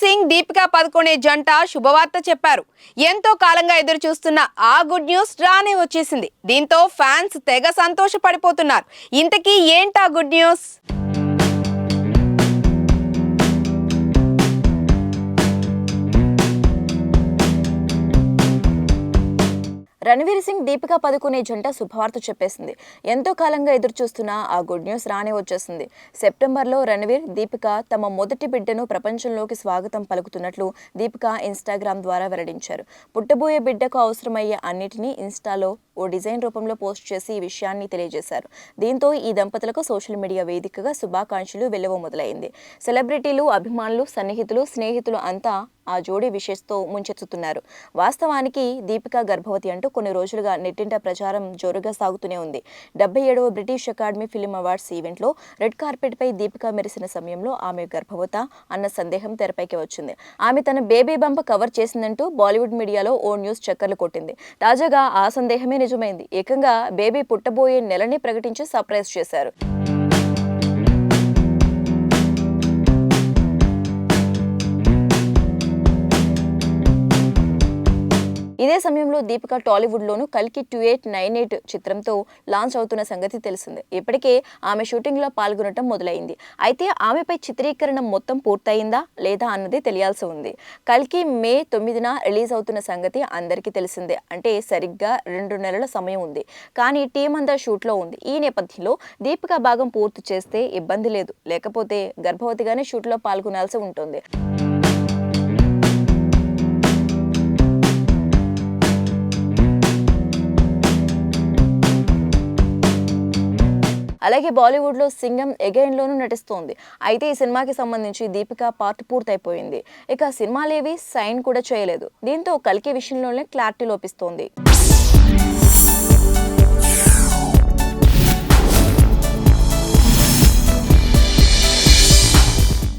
సింగ్ దీపికా పదుకొనే జంట శుభవార్త చెప్పారు. ఎంతో కాలంగా ఎదురు చూస్తున్న ఆ గుడ్ న్యూస్ రానే వచ్చేసింది. దీంతో ఫ్యాన్స్ తెగ సంతోషపడిపోతున్నారు. ఇంతకీ ఏంటా గుడ్ న్యూస్? రణవీర్ సింగ్ దీపికా పదుకునే జంట శుభవార్త చెప్పేసింది. ఎంతో కాలంగా ఎదురు చూస్తున్న ఆ గుడ్ న్యూస్ రానే వచ్చేసింది. సెప్టెంబర్లో రణవీర్ దీపిక తమ మొదటి బిడ్డను ప్రపంచంలోకి స్వాగతం పలుకుతున్నట్లు దీపిక ఇన్స్టాగ్రామ్ ద్వారా వెల్లడించారు. పుట్టబోయే బిడ్డకు అవసరమయ్యే అన్నిటినీ ఇన్స్టాలో ఓ డిజైన్ రూపంలో పోస్ట్ చేసి ఈ విషయాన్ని తెలియజేశారు. దీంతో ఈ దంపతులకు సోషల్ మీడియా వేదికగా శుభాకాంక్షలు వెలువ మొదలైంది. సెలబ్రిటీలు అభిమానులు సన్నిహితులు స్నేహితులు అంతా ఆ జోడీ విషెస్తో ముంచెత్తుతున్నారు. వాస్తవానికి దీపిక గర్భవతి అంటూ కొన్ని రోజులుగా నెట్టింట ప్రచారం జోరుగా సాగుతూనే ఉంది. డెబ్బై ఏడవ బ్రిటిష్ అకాడమీ ఫిల్మ్ అవార్డ్స్ ఈవెంట్లో రెడ్ కార్పెట్పై దీపిక మెరిసిన సమయంలో ఆమె గర్భవత అన్న సందేహం తెరపైకి వచ్చింది. ఆమె తన బేబీ బంప కవర్ చేసిందంటూ బాలీవుడ్ మీడియాలో ఓ న్యూస్ చక్కర్లు కొట్టింది. తాజాగా ఆ సందేహమే నిజమైంది ఏకంగా బేబీ పుట్టబోయే నెలని ప్రకటించి సర్ప్రైజ్ చేశారు. ఇదే సమయంలో దీపిక టాలీవుడ్లోను కల్కి టూ ఎయిట్ నైన్ ఎయిట్ చిత్రంతో లాంచ్ అవుతున్న సంగతి తెలిసిందే. ఇప్పటికే ఆమె షూటింగ్లో పాల్గొనటం మొదలైంది. అయితే ఆమెపై చిత్రీకరణ మొత్తం పూర్తయిందా లేదా అన్నది తెలియాల్సి ఉంది. కల్కి మే తొమ్మిదిన రిలీజ్ అవుతున్న సంగతి అందరికీ తెలిసిందే. అంటే సరిగ్గా రెండు నెలల సమయం ఉంది. కానీ టీం అంతా షూట్లో ఉంది. ఈ నేపథ్యంలో దీపిక భాగం పూర్తి చేస్తే ఇబ్బంది లేదు. లేకపోతే గర్భవతిగానే షూట్లో పాల్గొనాల్సి ఉంటుంది. అలాగే బాలీవుడ్లో సింగం ఎగైన్లోనూ నటిస్తోంది. అయితే ఈ సినిమాకి సంబంధించి దీపిక పార్ట్ పూర్తయిపోయింది. ఇక సినిమాలేవి సైన్ కూడా చేయలేదు. దీంతో కల్కి విషయంలోనే క్లారిటీ లోపిస్తోంది.